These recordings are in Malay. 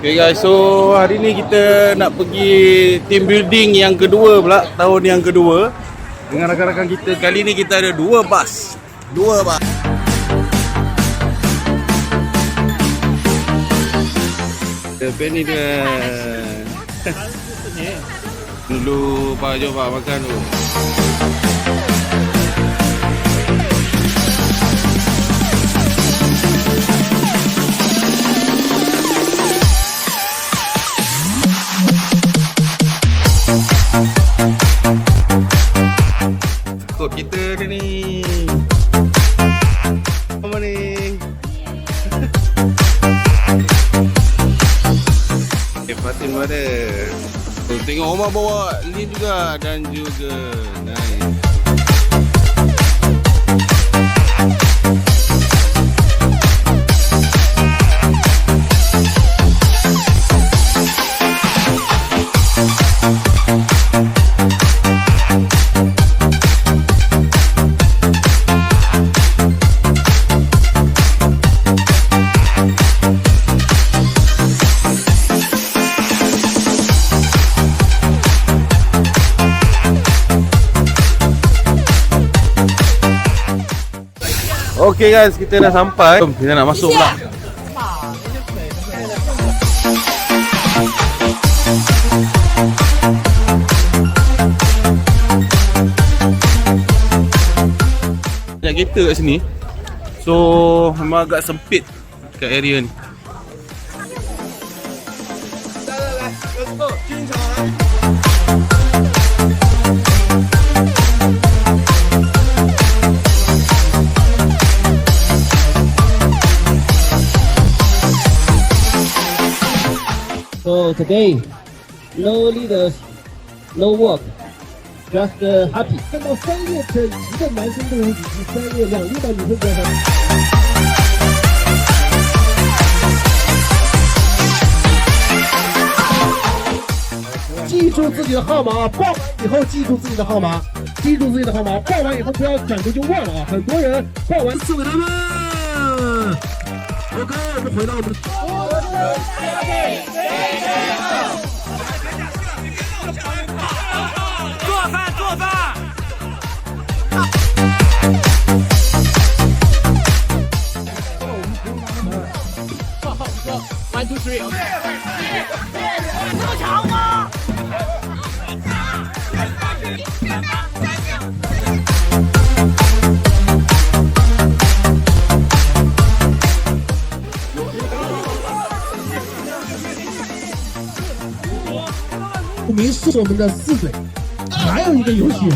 Okay guys, so hari ni kita nak pergi team building yang kedua pula Tahun yang kedua. Dengan rakan-rakan kita Kali ni kita ada dua bas. Dua bas. Depan ni dia Dulu Pak jom Pak makan dulu Fatin ada so, Tengok Omar bawa Lin juga Dan juga Nice Okay guys, kita dah sampai. Jom, Kita nak masuk pula. Banyak kereta kat sini. So, memang agak sempit Kat area ni So today, no leaders, no work, just happy 看到三叶整齐的男生队伍以及三叶两粒的女生队伍。记住自己的号码啊！报完以后记住自己的号码，记住自己的号码。报完以后不要转头就忘了啊！很多人报完送给他们。OK，我们回到我们的。是我们的四嘴，还有一个游戏。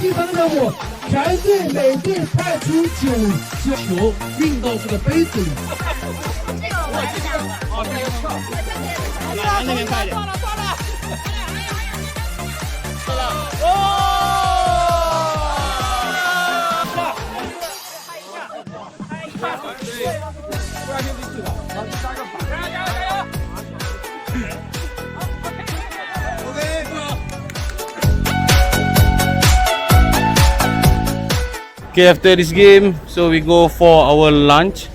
第三个任务，全队每队派出九九球运到这个杯子里。来那边快点。Okay, after this game, so we go for our lunch.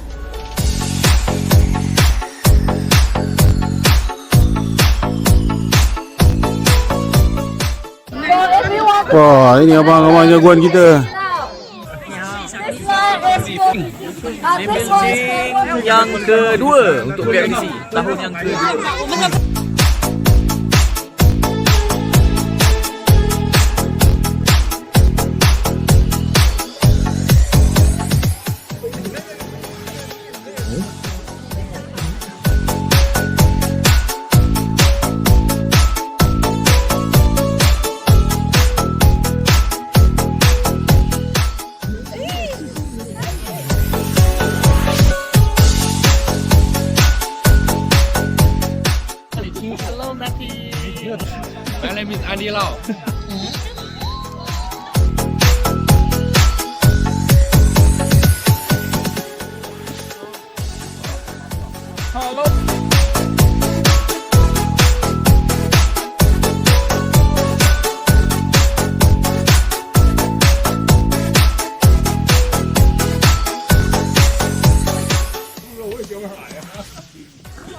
Wah, ini abang-abang jagoan kita. yang kedua untuk PLC tahun yang kedua.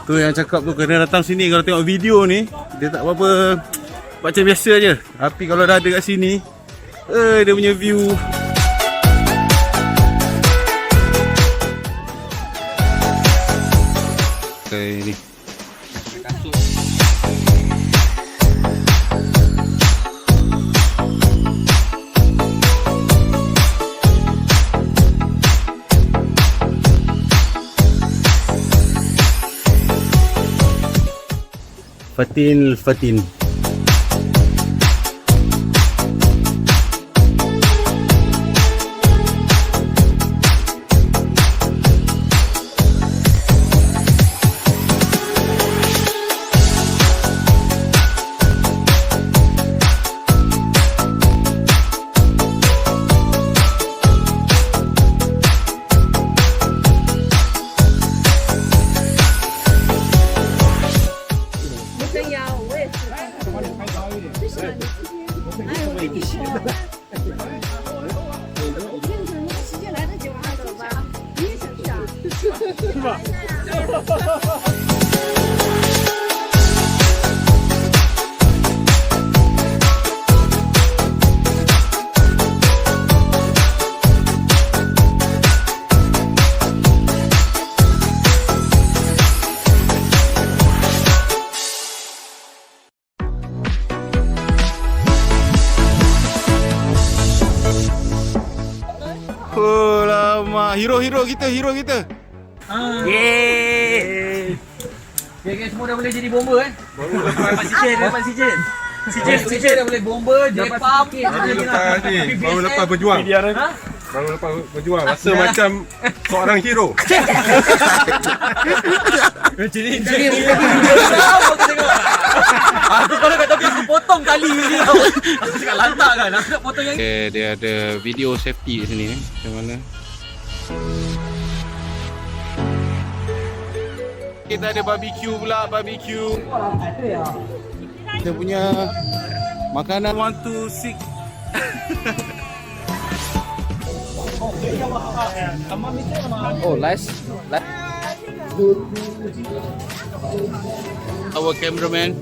Tu yang cakap tu kena datang sini kalau tengok video ni dia tak apa-apa macam biasa je. Tapi kalau dah ada kat sini eh dia punya view Okay, ni. Fatin Fatin. Oh lama hero-hero kita hero kita. Yeay. Okay, okay, semua dah boleh jadi bomber eh. Dapat sijen, dapat sijen. Sijen, sijen dah boleh bomber, jepam. Baru lepas ni, baru lepas berjuang. Ha? Baru lepas berjuang. Rasa macam seorang hero. Macam ni. Apa aku tengok? Aku kalau kat tepi aku potong kali ni tau. Aku cakap lantak kan. Aku nak potong yang Okay, dia ada video safety kat sini eh. Macam mana? Kita ada barbecue pula, barbecue. Kita punya makanan one two six. Oh, last. last. Our cameraman.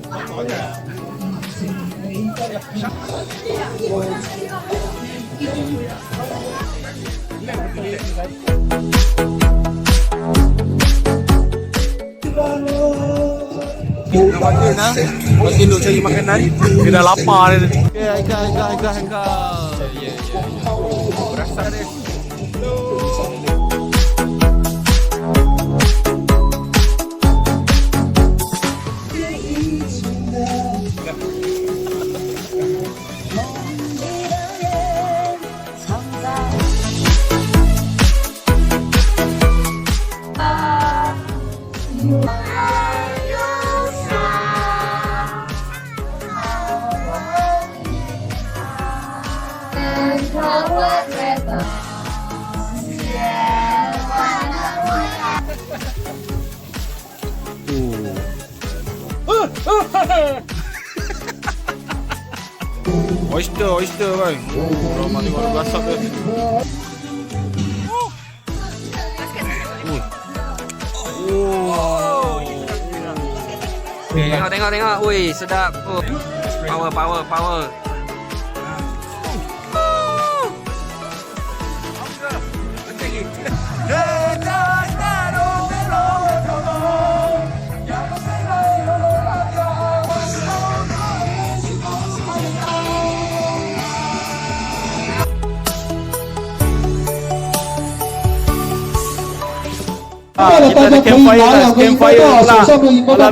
Makin ah, makin duk cari makanan. Dia dah lapar. Okay, Aika, Aika, Aika, Aika. Ya, ya, ya. Berasa dia. Oyster, oyster bang. Oh, ramai luar biasa dia. Tengok, tengok, tengok. Ui, sedap. Oh. Power, power, power. Ah, kita ada campfire guys, campfire pula.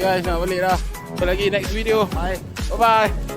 Guys, nak balik dah. Jumpa lagi next video. Bye. Bye bye.